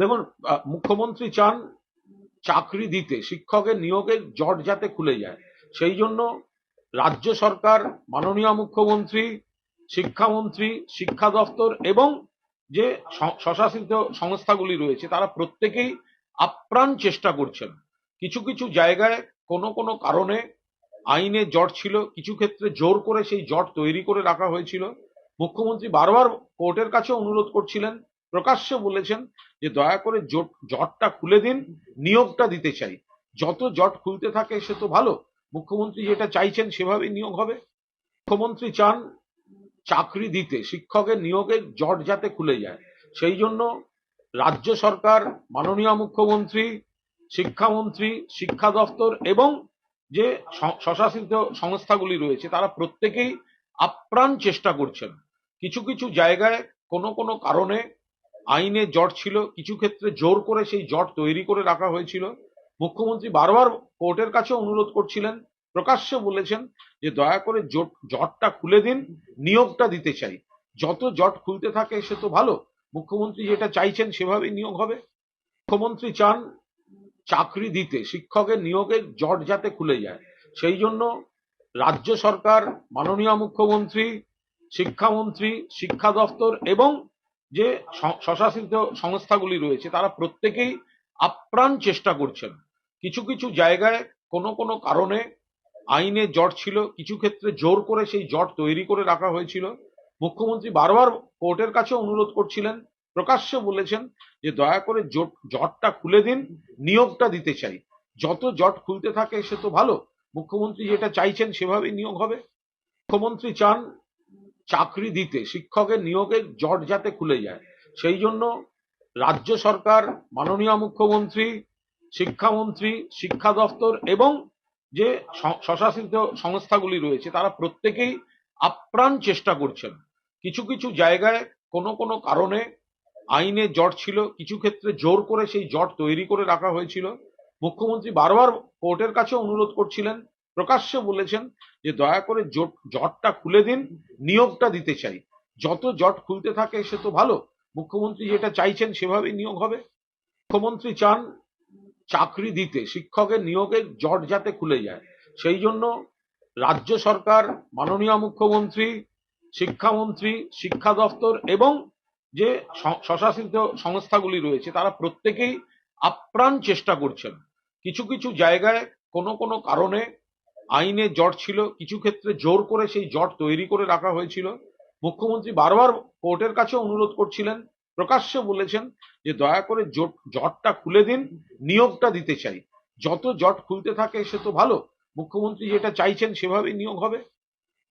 দেখুন মুখ্যমন্ত্রী চান চাকরি দিতে, শিক্ষকের নিয়োগের জট যাতে খুলে যায়। সেই জন্য রাজ্য সরকার, মাননীয় মুখ্যমন্ত্রী, শিক্ষামন্ত্রী, শিক্ষা দপ্তর এবং যে স্বশাসিত সংস্থাগুলি রয়েছে, তারা প্রত্যেকেই আপ্রাণ চেষ্টা করছেন। কিছু কিছু জায়গায় কোনো কোনো কারণে আইনে জট ছিল, কিছু ক্ষেত্রে জোর করে সেই জট তৈরি করে রাখা হয়েছিল। মুখ্যমন্ত্রী বারবার কোর্টের কাছে অনুরোধ করছিলেন, প্রকাশ্যে বলেছেন যে দয়া করে জট, জটটা খুলে দিন, নিয়োগটা দিতে চাই। যত জট খুলতে থাকে সে তো ভালো, মুখ্যমন্ত্রী যেটা চাইছেন সেভাবেই নিয়োগ হবে। মুখ্যমন্ত্রী চান চাকরি দিতে, শিক্ষকের নিয়োগের জট যাতে খুলে যায়। সেই জন্য রাজ্য সরকার, মাননীয় মুখ্যমন্ত্রী, শিক্ষামন্ত্রী, শিক্ষা দপ্তর এবং যে স্বশাসিত সংস্থাগুলি রয়েছে, তারা প্রত্যেকেই আপ্রাণ চেষ্টা করছেন। কিছু কিছু জায়গায় কোনো কোনো কারণে আইনে জট ছিল, কিছু ক্ষেত্রে জোর করে সেই জট তৈরি করে রাখা হয়েছিল। মুখ্যমন্ত্রী বারবার কোর্টের কাছে অনুরোধ করছিলেন, প্রকাশ্যে বলেছেন যে দয়া করে জট, জটটা খুলে দিন, নিয়োগটা দিতে চাই। যত জট খুলতে থাকে সে তো ভালো, মুখ্যমন্ত্রী যেটা চাইছেন সেভাবেই নিয়োগ হবে। মুখ্যমন্ত্রী চান চাকরি দিতে, শিক্ষকের নিয়োগের জট যাতে খুলে যায়। সেই জন্য রাজ্য সরকার, মাননীয় মুখ্যমন্ত্রী শিক্ষামন্ত্রী, শিক্ষা দপ্তর এবং যে স্বশাসিত সংস্থাগুলি রয়েছে, তারা প্রত্যেকেই আপ্রাণ চেষ্টা করছেন। কিছু কিছু জায়গায় কোনো কোনো কারণে আইনে জট ছিল, কিছু ক্ষেত্রে জোর করে সেই জট তৈরি করে রাখা হয়েছিল। মুখ্যমন্ত্রী বারবার কোর্টের কাছে অনুরোধ করছিলেন, প্রকাশ্যে বলেছেন যে দয়া করে জট, জটটা খুলে দিন, নিয়োগটা দিতে চাই। যত জট খুলতে থাকে সে তো ভালো, মুখ্যমন্ত্রী যেটা চাইছেন সেভাবেই নিয়োগ হবে। মুখ্যমন্ত্রী চান চাকরি দিতে, শিক্ষকের নিয়োগের জট যাতে খুলে যায়, সেই জন্য রাজ্য সরকার, মাননীয় মুখ্যমন্ত্রী, শিক্ষামন্ত্রী, শিক্ষা দপ্তর এবং যে স্বশাসিত সংস্থাগুলি রয়েছে, তারা প্রত্যেকেই আপ্রাণ চেষ্টা করছেন। কিছু কিছু জায়গায় কোনো কোনো কারণে আইনে জট ছিল, কিছু ক্ষেত্রে জোর করে সেই জট তৈরি করে রাখা হয়েছিল। মুখ্যমন্ত্রী বারবার কোর্টের কাছে অনুরোধ করছিলেন প্রকাশ্যে বলেছেন যে দয়া করে জট জটটা খুলে দিন, নিয়োগটা দিতে চাই। যত জট খুলতে থাকে সে তো ভালো। মুখ্যমন্ত্রী যেটা চাইছেন সেভাবেই নিয়োগ হবে। মুখ্যমন্ত্রী চান চাকরি দিতে, শিক্ষকের নিয়োগের জট যাতে খুলে যায়। সেই জন্য রাজ্য সরকার, মাননীয় মুখ্যমন্ত্রী, শিক্ষামন্ত্রী, শিক্ষা দপ্তর এবং যে স্বশাসিত সংস্থাগুলি রয়েছে, তারা প্রত্যেকেই আপ্রাণ চেষ্টা করছেন। কিছু কিছু জায়গায় কোনো কোনো কারণে আইনে জট ছিল, কিছু ক্ষেত্রে জোর করে সেই জট তৈরি করে রাখা হয়েছিল। মুখ্যমন্ত্রী বারবার কোর্টের কাছে অনুরোধ করছিলেন, প্রকাশ্যে বলেছেন যে দয়া করে জোট, জটটা খুলে দিন, নিয়োগটা দিতে চাই। যত জট খুলতে থাকে সে তো ভালো, মুখ্যমন্ত্রী যেটা চাইছেন সেভাবেই নিয়োগ হবে।